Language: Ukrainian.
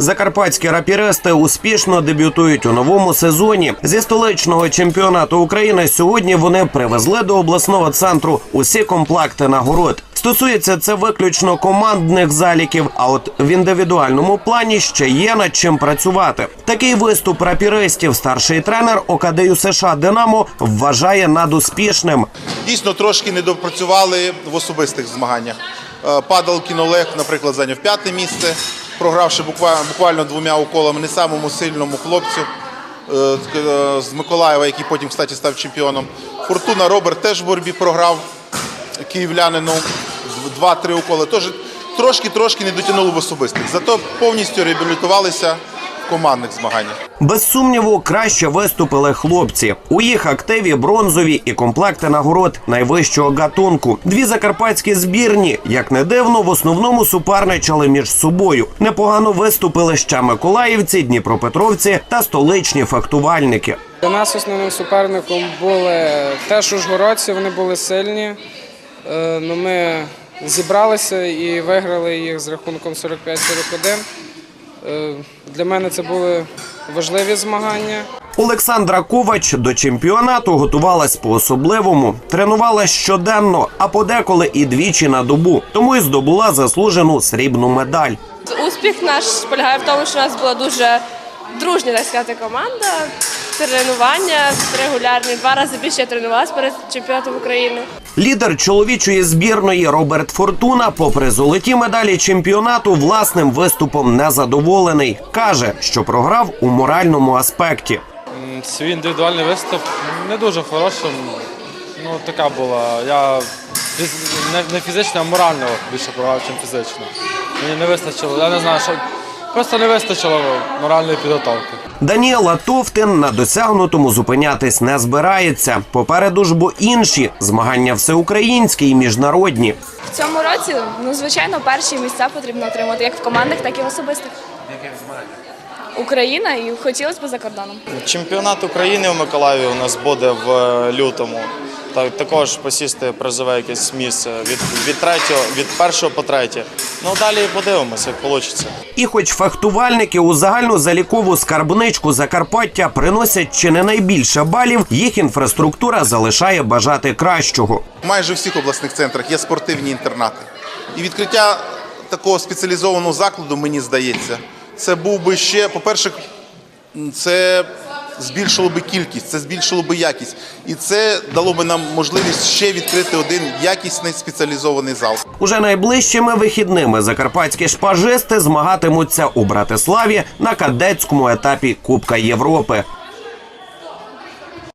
Закарпатські рапіристи успішно дебютують у новому сезоні. Зі столичного чемпіонату України сьогодні вони привезли до обласного центру усі комплекти нагород. Стосується це виключно командних заліків. А от в індивідуальному плані ще є над чим працювати. Такий виступ рапіристів старший тренер ОКДЮ США Динамо вважає надуспішним. Дійсно, трошки не допрацювали в особистих змаганнях. Е, Падалкін Олег, наприклад, зайняв п'яте місце, програвши буквально, двома уколами не самому сильному хлопцю е, з- з Миколаєва, який потім, кстати, став чемпіоном. Фортуна Роберт теж в боротьбі програв київлянину два-три уколи. Тож трошки-трошки не дотягнули в особистих. Зато повністю реабілітувалися командних змаганнях. Без сумніву, краще виступили хлопці. У їх активі бронзові і комплекти нагород найвищого гатунку. Дві закарпатські збірні, як не дивно, в основному суперничали між собою. Непогано виступили ще миколаївці, дніпропетровці та столичні фехтувальники. Для нас основним суперником були теж ужгородці, вони були сильні. Е, Ну, ми зібралися і виграли їх з рахунком 45-41. Е, Для мене це були важливі змагання. Олександра Ковач до чемпіонату готувалась по-особливому, тренувалась щоденно, а подеколи і двічі на добу. Тому й здобула заслужену срібну медаль. Успіх наш полягає в тому, що у нас була дуже дружня, так сказати, команда. Тренування регулярні. Два рази більше я тренувалася перед чемпіонатом України. Лідер чоловічої збірної Роберт Фортуна, попри золоті медалі чемпіонату, власним виступом не задоволений. каже, що програв у моральному аспекті. Свій індивідуальний виступ не дуже хорошим. Ну, така була. Я не, не фізично, а морально більше програв, ніж фізично. Мені не вистачило, я не знаю, що просто не вистачило моральної підготовки. Даніела Товтин на досягнутому зупинятись не збирається. Попереду ж бо інші змагання всеукраїнські і міжнародні. В цьому році, ну звичайно, перші місця потрібно отримати як в командних, так і в особистих. Україна і хотілося б за кордоном. Чемпіонат України в Миколаєві у нас буде в е, лютому. Так, також посісти призове якесь місце від, від третього, від першого по третє. Ну далі подивимося, як вийде. І хоч фехтувальники у загальну залікову скарбничку Закарпаття приносять чи не найбільше балів, їх інфраструктура залишає бажати кращого. майже у всіх обласних центрах є спортивні інтернати. І відкриття такого спеціалізованого закладу, мені здається, це був би ще, по-перше, це збільшило би кількість, це збільшило би якість. І це дало би нам можливість ще відкрити один якісний спеціалізований зал. Уже найближчими вихідними закарпатські шпажисти змагатимуться у Братиславі на кадетському етапі Кубка Європи.